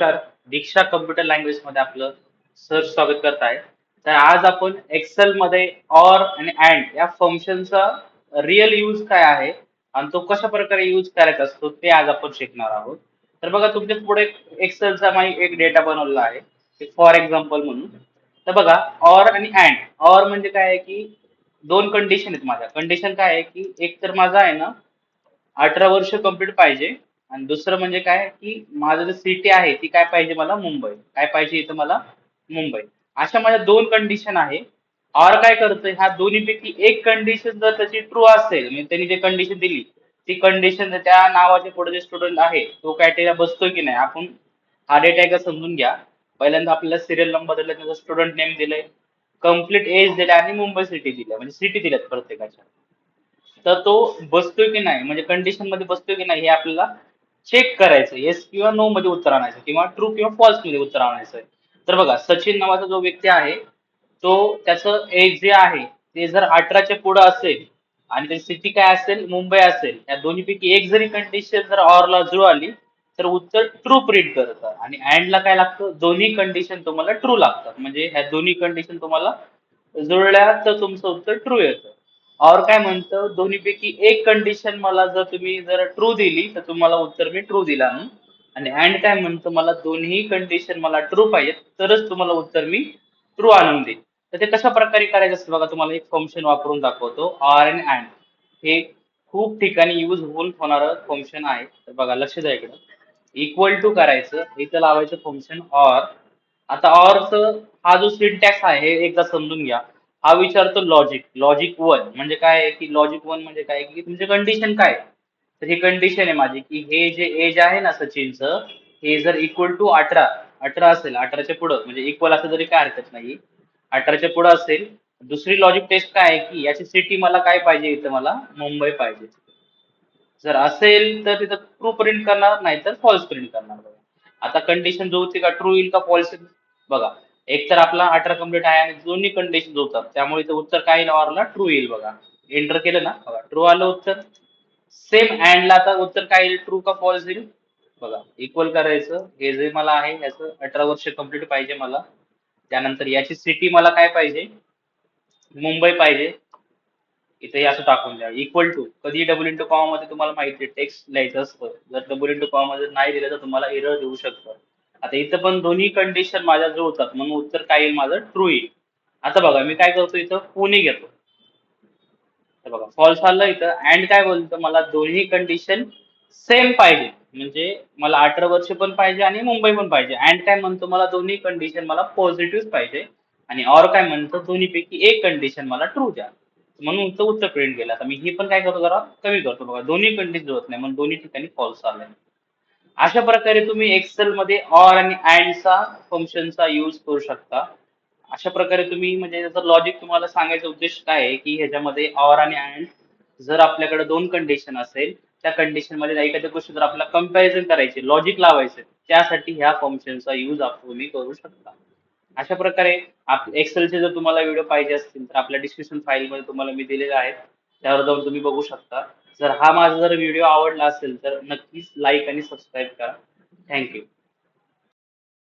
नमस्कार. दीक्षा कम्प्युटर लँग्वेजमध्ये आपलं सर स्वागत करत आहे. तर आज आपण एक्सेल मध्ये ऑर आणि अँड या फंक्शनचा रिअल यूज काय आहे आणि तो कशा प्रकारे यूज करायचा असतो ते आज आपण शिकणार आहोत. तर बघा तुमच्यापुढे एक्सेलचा मी एक डेटा बनवलेला आहे. फॉर एक्झाम्पल म्हणून. तर बघा ऑर आणि अँड ऑर म्हणजे काय आहे की दोन कंडिशन आहेत माझ्या. कंडिशन काय आहे की एक तर माझा आहे ना अठरा वर्ष कंप्लीट पाहिजे. आणि दुसरं म्हणजे काय की माझं जे सिटी आहे ती काय पाहिजे मला? मुंबई. काय पाहिजे इथं मला? मुंबई. अशा माझ्या दोन कंडिशन आहे. और काय करतोय? ह्या दोन्हीपैकी एक कंडिशन जर त्याची ट्रू असेल म्हणजे त्यांनी जे कंडिशन दिली ती कंडिशन त्या नावाचे पुढे जे स्टुडंट आहे तो क्रायटेरिया बसतोय की नाही? आपण हा डेटा एकदा समजून घ्या. पहिल्यांदा आपल्याला सिरियल नंबर दिला त्याचं स्टुडंट नेम दिलंय. कंप्लीट एज दिले आणि मुंबई सिटी दिल्या. म्हणजे सिटी दिल्यात प्रत्येकाच्या. तर तो बसतोय की नाही? म्हणजे कंडिशनमध्ये बसतोय की नाही? हे आपल्याला चेक करायचं. येस किंवा नो मध्ये उत्तर आणायचं किंवा ट्रू किंवा फॉल्समध्ये उत्तर आणायचं. तर बघा सचिन नावाचा जो व्यक्ती आहे तो त्याचं एज जे आहे ते जर अठराच्या पुढे असेल आणि त्याची सिटी काय असेल मुंबई असेल या दोन्हीपैकी एक जरी कंडिशन जर ऑरला जुळ आली तर उत्तर ट्रू प्रिंट करतं. आणि अँडला काय लागतं? दोन्ही कंडिशन तुम्हाला ट्रू लागतात. म्हणजे ह्या दोन्ही कंडिशन तुम्हाला जुळल्या तर तुमचं उत्तर ट्रू येतं. और काय म्हणतं दोन्हीपैकी एक कंडिशन मला जर तुम्ही जर ट्रू दिली तर तुम्हाला उत्तर मी ट्रू दिला आणि अँड काय म्हणतो मला दोन्ही कंडिशन मला ट्रू पाहिजे तरच तुम्हाला उत्तर मी ट्रू आणून देईन. तर ते कशा प्रकारे करायचं असतं बघा तुम्हाला एक फंक्शन वापरून दाखवतो ऑर अँड अँड हे खूप ठिकाणी यूज होऊन होणारं फंक्शन आहे. तर बघा लक्ष द्या इकडं. इक्वल टू करायचं इथं लावायचं फंक्शन ऑर आता ऑरचं हा जो सिंटॅक्स आहे हे एकदा समजून घ्या. हा विचारतो लॉजिक लॉजिक वन म्हणजे काय आहे की लॉजिक वन म्हणजे काय की तुमचे कंडिशन काय तर ही कंडिशन आहे माझी की हे जे एज आहे ना सचिनचं हे जर इक्वल टू अठरा अठरा असेल अठराच्या पुढं म्हणजे इक्वल असं जरी काय हरकत नाही अठराच्या पुढं असेल दुसरी लॉजिक टेस्ट काय आहे की याची सिटी मला काय पाहिजे इथं मला? मुंबई पाहिजे. जर असेल तर तिथं ट्रू प्रिंट करणार नाही तर फॉल्स प्रिंट करणार बघा. आता कंडिशन जो होती का ट्रू येईल का फॉल्स येईल? बघा. एक तर आपला अठरा कंप्लीट आहे आणि दोन्ही कंडिशन होतात. त्यामुळे इथं उत्तर काय येईल ऑरला ट्रू येईल बघा. एंटर केलं ना? बघा ट्रू आलं उत्तर. सेम अँडला आता उत्तर काय येईल? ट्रू का फॉल्स येईल? बघा इक्वल करायचं. हे जे मला आहे याचं अठरा वर्ष कंप्लीट पाहिजे मला. त्यानंतर याची सिटी मला काय पाहिजे? मुंबई पाहिजे. इथे असं टाकून द्या. इक्वल टू कधी डबल इंटू कॉममध्ये तुम्हाला माहिती आहे टेक्स्ट लिहायचं असतं. जर डबल इंटू कॉममध्ये नाही दिलं तर तुम्हाला एरर देऊ शकतं. आता इथं पण दोन्ही कंडिशन माझ्या जुळतात म्हणून उत्तर काय येईल माझं? ट्रू येईल. आता बघा मी काय करतो इथं? पुणे घेतो. बघा फॉल्स आलं इथं. अँड काय बोलतो मला दोन्ही कंडिशन सेम पाहिजे. म्हणजे मला अठरा वर्ष पण पाहिजे आणि मुंबई पण पाहिजे. अँड काय म्हणतो मला? दोन्ही कंडिशन मला पॉझिटिव्ह पाहिजे. आणि ऑर काय म्हणतो? दोन्हीपैकी एक कंडिशन मला ट्रू द्या. म्हणून उत्तर प्रिंट केलं. आता मी हे पण काय करतो जरा? कमी करतो. बघा दोन्ही कंडिशन जुळत नाही म्हणून दोन्ही ठिकाणी फॉल्स आलंय. अशा प्रकारे तुम्ही एक्सेल मध्ये ऑर आणि अँडचा फंक्शनचा यूज करू शकता. अशा प्रकारे तुम्ही म्हणजे त्याचं लॉजिक तुम्हाला सांगायचा उद्देश काय आहे की ह्याच्यामध्ये ऑर आणि अँड जर आपल्याकडे दोन कंडिशन असेल त्या कंडिशनमध्ये एखाद्या गोष्टी जर आपल्याला कंपॅरिझन करायचे लॉजिक लावायचे त्यासाठी ह्या फंक्शनचा यूज तुम्ही करू शकता. अशा प्रकारे एक्सेलचे जर तुम्हाला व्हिडिओ पाहिजे असतील तर आपल्या डिस्क्रिप्शन फाईल मध्ये तुम्हाला मी दिलेले आहेत. त्यावर जाऊन तुम्ही बघू शकता. जर हा माझा जर व्हिडिओ आवडला असेल तर नक्कीच लाईक आणि सबस्क्राईब करा. थँक्यू